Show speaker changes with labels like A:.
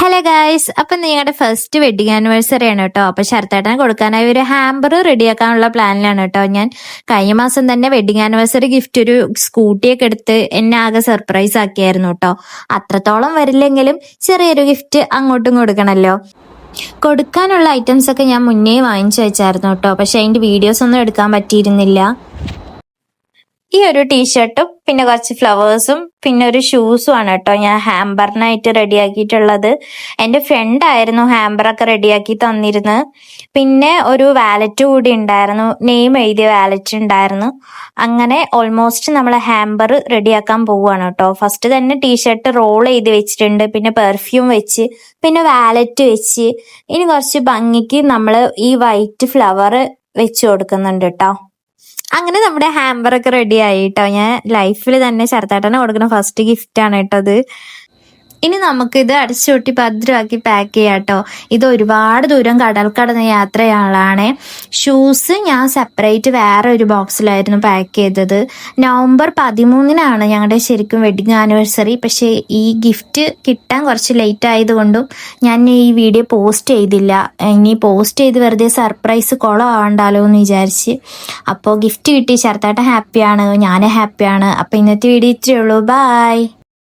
A: Hello guys അപ്പം നിങ്ങളുടെ first wedding anniversary ആണ് കേട്ടോ. അപ്പൊ ശരത്തേട്ടൻ കൊടുക്കാനായി ഒരു ഹാമ്പർ റെഡിയാക്കാനുള്ള പ്ലാനിലാണ് കേട്ടോ. ഞാൻ കഴിഞ്ഞ മാസം തന്നെ വെഡിങ് ആനിവേഴ്സറി ഗിഫ്റ്റ് ഒരു സ്കൂട്ടിയൊക്കെ എടുത്ത് എന്നെ ആകെ സർപ്രൈസ് ആക്കിയായിരുന്നു കേട്ടോ. അത്രത്തോളം വരില്ലെങ്കിലും ചെറിയൊരു ഗിഫ്റ്റ് അങ്ങോട്ടും കൊടുക്കണല്ലോ. കൊടുക്കാനുള്ള ഐറ്റംസ് ഒക്കെ ഞാൻ മുന്നേ വാങ്ങിച്ചു വെച്ചായിരുന്നു കേട്ടോ. പക്ഷെ അതിന്റെ വീഡിയോസ് ഒന്നും എടുക്കാൻ പറ്റിയിരുന്നില്ല. ഈ ഒരു ടീഷർട്ടും പിന്നെ കുറച്ച് ഫ്ലവേഴ്സും പിന്നെ ഒരു ഷൂസും ആണ് കേട്ടോ ഞാൻ ഹാമ്പറിനായിട്ട് റെഡിയാക്കിയിട്ടുള്ളത് എന്റെ ഫ്രണ്ട് ആയിരുന്നു ഹാമ്പറൊക്കെ റെഡിയാക്കി തന്നിരുന്നത് പിന്നെ ഒരു വാലറ്റ് കൂടി ഉണ്ടായിരുന്നു നെയിം എഴുതിയ വാലറ്റ് ഉണ്ടായിരുന്നു. അങ്ങനെ ഓൾമോസ്റ്റ് നമ്മൾ ഹാമ്പർ റെഡിയാക്കാൻ പോവുകയാണ് കേട്ടോ ഫസ്റ്റ് തന്നെ ടീഷർട്ട് റോൾ ചെയ്ത് വെച്ചിട്ടുണ്ട് പിന്നെ പെർഫ്യൂം വെച്ച് പിന്നെ വാലറ്റ് വെച്ച്. ഇനി കുറച്ച് ഭംഗിക്ക് നമ്മൾ ഈ വൈറ്റ് ഫ്ലവർ വെച്ച് കൊടുക്കുന്നുണ്ട് കേട്ടോ അങ്ങനെ നമ്മുടെ ഹാമ്പർ ഒക്കെ റെഡി ആയി കേട്ടോ ഞാൻ ലൈഫിൽ തന്നെ ശരത്താട്ടനെ കൊടുക്കുന്ന ഫസ്റ്റ് ഗിഫ്റ്റ് ആണ് കേട്ടോ അത്. ഇനി നമുക്ക് ഇത് അടച്ചുകൂട്ടി ഭദ്രമാക്കി പാക്ക് ചെയ്യാം കേട്ടോ ഇത് ഒരുപാട് ദൂരം കടൽ കടന്ന യാത്രയാളാണ്. ഷൂസ് ഞാൻ സെപ്പറേറ്റ് വേറെ ഒരു ബോക്സിലായിരുന്നു പാക്ക് ചെയ്തത്. നവംബർ പതിമൂന്നിനാണ് ഞങ്ങളുടെ ശരിക്കും വെഡിങ് ആനിവേഴ്സറി പക്ഷേ ഈ ഗിഫ്റ്റ് കിട്ടാൻ കുറച്ച് ലേറ്റ് ആയതുകൊണ്ടും ഞാൻ ഈ വീഡിയോ പോസ്റ്റ് ചെയ്തില്ല. ഇനി പോസ്റ്റ് ചെയ്ത് വെറുതെ സർപ്രൈസ് കുളം ആവണ്ടാലോ എന്ന് വിചാരിച്ച്. അപ്പോൾ ഗിഫ്റ്റ് കിട്ടി ചെറുതായിട്ട് ഹാപ്പിയാണ് ഞാൻ ഹാപ്പിയാണ് അപ്പോൾ ഇന്നത്തെ വീഡിയോ ഇത്രയേ ഉള്ളൂ. ബായ്